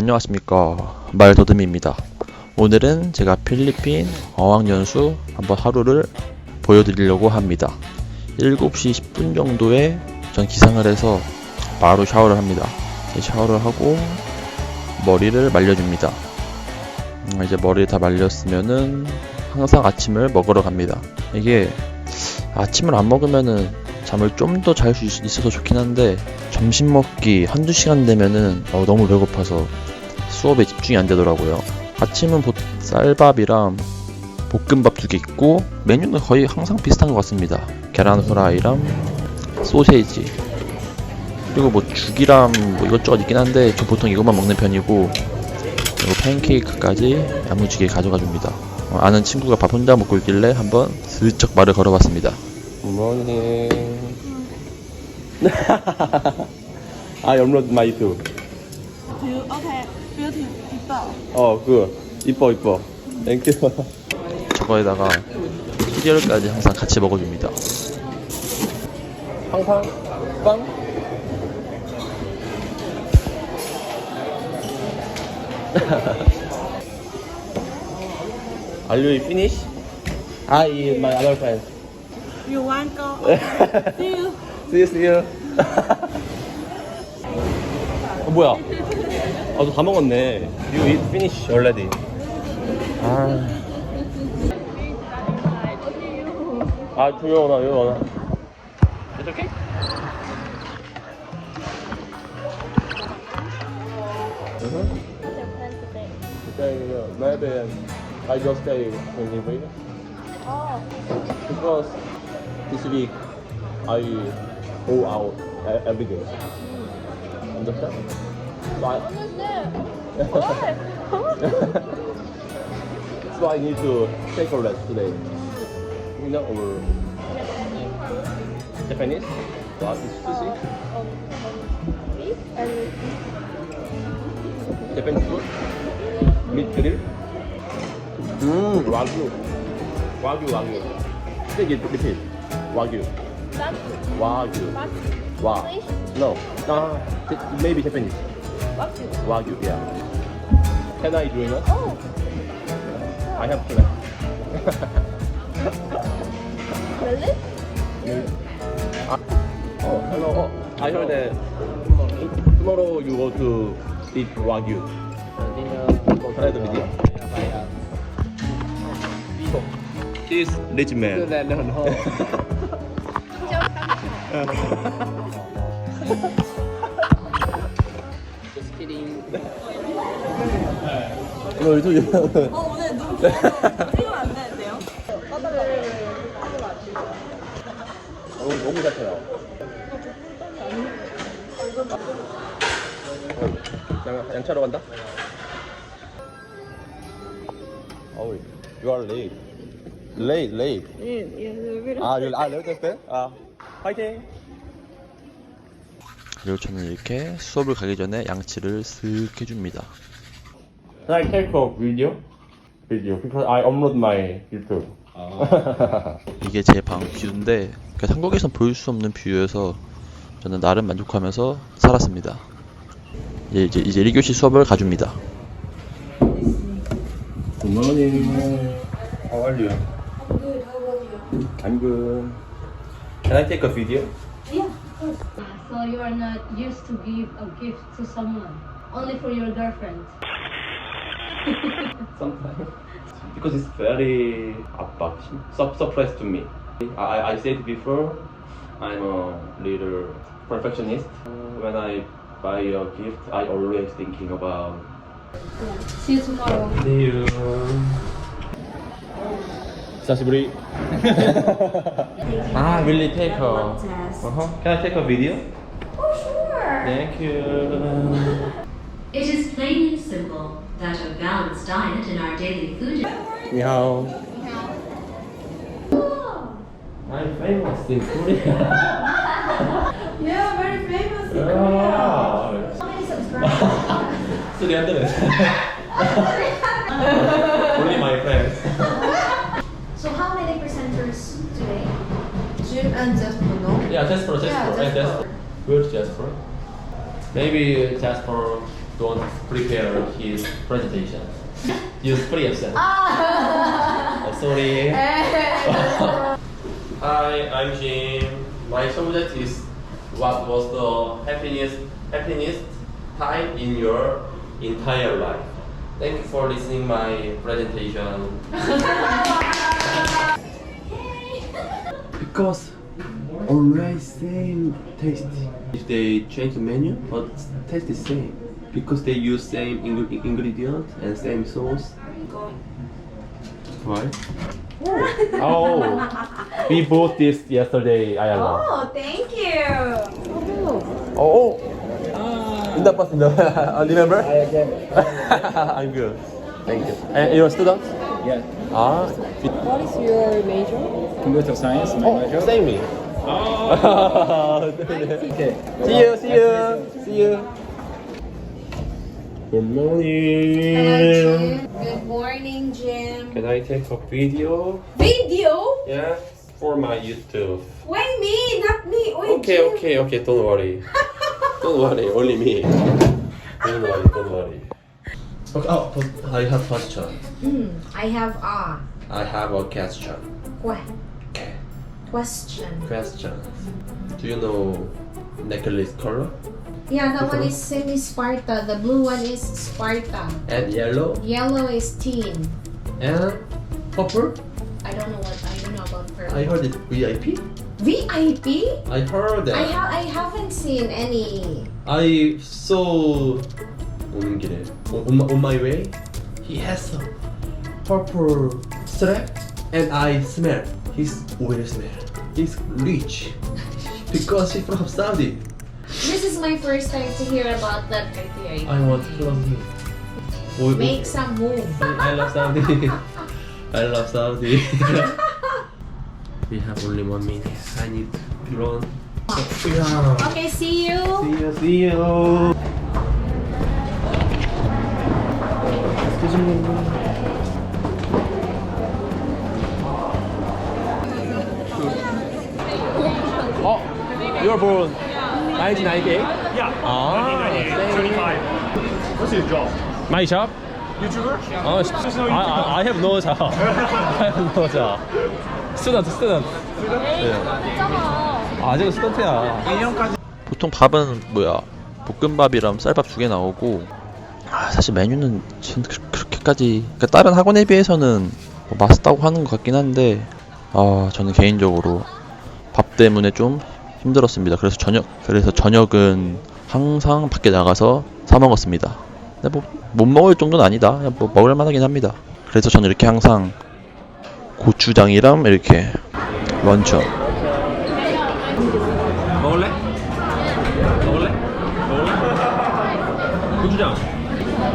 안녕하십니까. 말더듬입니다. 오늘은 제가 필리핀 어학연수 한번 하루를 보여드리려고 합니다. 7시 10분 정도에 전 기상을 해서 바로 샤워를 합니다. 샤워를 하고 머리를 말려줍니다. 음, 이제 머리 다 말렸으면은 항상 아침을 먹으러 갑니다. 이게 아침을 안 먹으면은 잠을 좀 더 잘 수 있어서 좋긴 한데 점심 먹기 한두 시간 되면은 어, 너무 배고파서 수업에 집중이 안 되더라고요. 아침은 보, 쌀밥이랑 볶음밥 두 개 있고 메뉴는 거의 항상 비슷한 것 같습니다. 계란 후라이랑 소세지 그리고 뭐 죽이랑 뭐 이것저것 있긴 한데 저 보통 이것만 먹는 편이고 그리고 팬케이크까지 야무지게 가져가 줍니다. 어, 아는 친구가 밥 혼자 먹고 있길래 한번 슬쩍 말을 걸어봤습니다. 굿모닝 뷰, 오케이. 뷰티 이뻐. 어 그 이뻐 이뻐 땡큐 저거에다가 시리얼까지 항상 같이 먹어줍니다. 항상 빵 Are you finish? I eat my other friend You want go? See you. See you see you 어 뭐야 아 너 다 먹었네 You eat finish already 아 아, 조용하나, 조용하나. It's okay? Today, uh, maybe I just stay in Vegas. Because this week I go out e- every day. Understand? So I, so I need to take a rest today. You know, or Japanese? What is sushi? Japanese food? Meat grill? Mmm, wagyu. Wagyu, wagyu. Say it, repeat. Wagyu. Wagyu. Wa. No. Uh, j- maybe Japanese. Wagyu, Wagyu, yeah. Can I join us? Oh, I have to. really? Oh, hello. Oh, I heard that tomorrow you go to eat Wagyu. Try the video. This rich man. 너 유튜브 어, 오늘 눈 찍으면 안 되는데요? 너무 너무 잘 쳐요. 양, 양차로 간다? 어우, you are late. Late, late. 예, 예, 아, you, 아, late 때? 아, 파이팅! 그리고 저는 이렇게 수업을 가기 전에 양치를 슥 해줍니다. Can I take a video? Video, because I upload my YouTube. 이게 제 방 뷰인데 그러니까 한국에선 보일 수 없는 뷰여서 저는 나름 만족하면서 살았습니다. 이제 이제, 이제 1교시 수업을 가줍니다. Good morning. How are you? I'm good. How about you? I'm good. Can I take a video? So you are not used to give a gift to someone, only for your girlfriend. Sometimes. Because it's very 압박, sur- surprise to me. I, I said before, I'm a little perfectionist. When I buy a gift, I always thinking about. See you tomorrow. See you. 久しぶり. ah, really take a. Uh-huh. Can I take a video? Oh, sure. Thank you. It is plain and simple that a balanced diet in our daily food. Meow. I'm famous in Korea. Yeah, very famous. Wow. How many subscribers? 300. Jasper, Jasper, Yeah, and Jasper. Jasper. Good Jasper. Maybe uh, Jasper don't prepare his presentation. Use free accent. oh, sorry. Hi, I'm Jim. My subject is what was the happiest happiest time in your entire life. Thank you for listening my presentation. because always same taste. If they change the menu, but taste the same because they use same ing- ingredient and same sauce. Why? oh, we bought this yesterday, Ayala. Oh, thank you. Oh, in the past, in the remember? I'm good. Thank you. And you're a student? Yeah, Ah, What is your major? computer science, my oh, major. same me. Okay. See you, see you, see you. Good morning. Good morning, Jim. Can I take a video? Video? Yeah, for my YouTube. Why me? Not me. Wait, Okay, Jim. okay, okay. Don't worry. don't worry. Only me. Don't worry. Don't worry. Okay, oh, but I have question. Hmm, I have a I have a question. que- Okay. question. Question. Do you know necklace color? Yeah, that one is semi-Sparta. The blue one is Sparta. And yellow Yellow is teen. and purple? I don't know what I don't know about purple. I heard it VIP. VIP? I heard that. I ha- I haven't seen any. I saw 오는 길에 on, my- on my way he has a purple strap and I smell his oil smell. He's rich because he's from Saudi. This is my first time to hear about that criteria. I want to love him. Oh, Make some move. I love Saudi. I love Saudi. we have only one minute. I need to run. Yeah. Okay, see you. See you, see you. You're born 1998? Yeah. Ah, 25. What's your job? My job? YouTuber? Oh, I, I, I have no job. I have no job. Student, student. 네. 아직은 스턴트야. 2년까지. 보통 밥은 뭐야 볶음밥이랑 쌀밥 두 개 나오고 아, 사실 메뉴는 전 그- 그렇게까지 그러니까 다른 학원에 비해서는 뭐 맛있다고 하는 것 같긴 한데 아 저는 개인적으로 밥 때문에 좀 힘들었습니다. 그래서 저녁 그래서 저녁은 항상 밖에 나가서 사 먹었습니다. 근데 뭐 못 먹을 정도는 아니다. 그냥 뭐 먹을 만하긴 합니다. 그래서 저는 이렇게 항상 고추장이랑 이렇게 런처 먹을래? 먹을래? 먹을래? 고추장.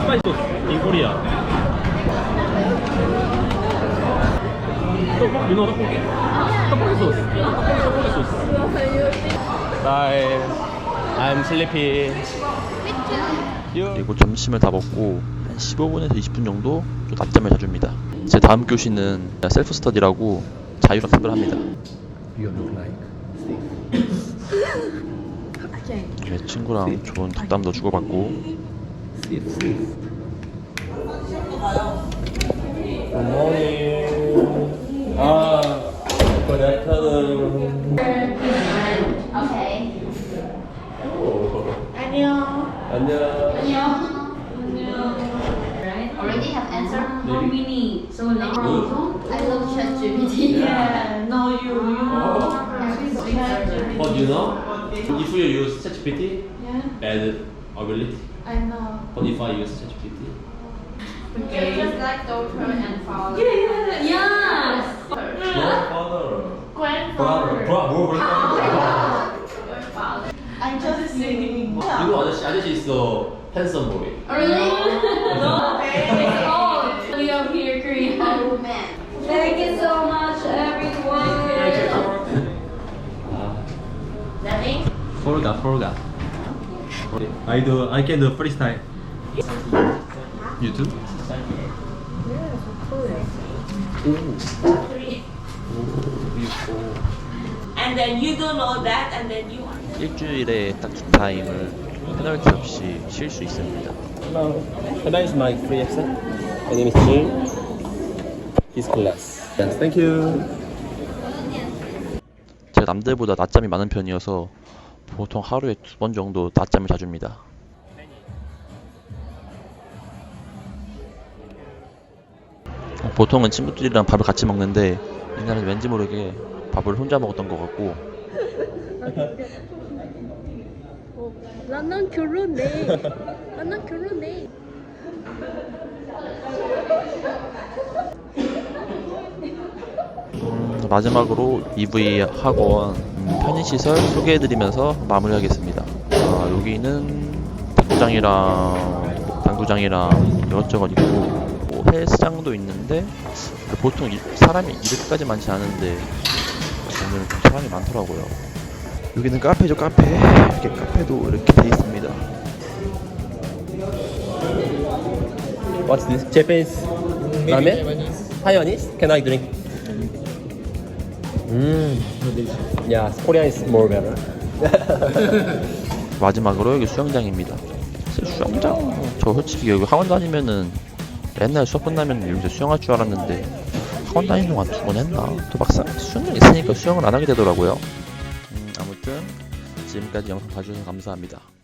스파이스. 인코리아 떡볶이 유노 떡볶이 떡볶이 소스 떡볶이 소스 Bye I'm sleepy You 그리고 점심을 다 먹고 한 15분에서 20분 정도 좀 낮잠을 자줍니다. 제 다음 교시는 셀프 스터디라고 자율학습을 합니다. 네, 친구랑 좋은 덕담도 주고받고 Good morning 아 Good afternoon Okay. 안녕. 안녕 Already have answer? How many? So I love ChatGPT. Yeah, no, you, you know. But you know, if you use ChatGPT, Yeah, add ability. I know. But if I use ChatGPT, You're just like daughter and father. a handsome boy. Really? no. Oh, we are here, Korea. Oh man. Thank you so much, everyone. Nothing. Forgot, forgot. I do, I can do freestyle. YouTube? and then you don't know that, and then you 일주일에 딱 두 타임을 페널티 없이 쉴 수 있습니다. Hello. Can I use my free accent? My name is Jin. This class. Yes, thank you. 제가 남들보다 낮잠이 많은 편이어서 보통 하루에 두 번 정도 낮잠을 자줍니다. 어, 보통은 친구들이랑 밥을 같이 먹는데 이날은 왠지 모르게 밥을 혼자 먹었던 것 같고 나난 결혼해. 나난 결혼해. 음, 마지막으로 EV 학원 음, 편의시설 소개해드리면서 마무리하겠습니다. 아, 여기는 탁구장이랑 당구장이랑 이것저것 있고 뭐 헬스장도 있는데 보통 이- 사람이 이렇게까지 많지 않은데 오늘은 좀 사람이 많더라고요. 여기는 카페죠 카페 이렇게 카페도 이렇게 돼 있습니다. What's this? Japanese ramen? Taiwanese? Can I drink? Mmm. Yeah, Korean is more better. 마지막으로 여기 수영장입니다. 수영장 저 솔직히 여기 학원 다니면은 맨날 수업 끝나면 여기서 수영할 줄 알았는데 학원 다니는 동안 두 번 했나? 또 막상 수영장 있으니까 수영을 안 하게 되더라고요. 지금까지 영상 봐주셔서 감사합니다.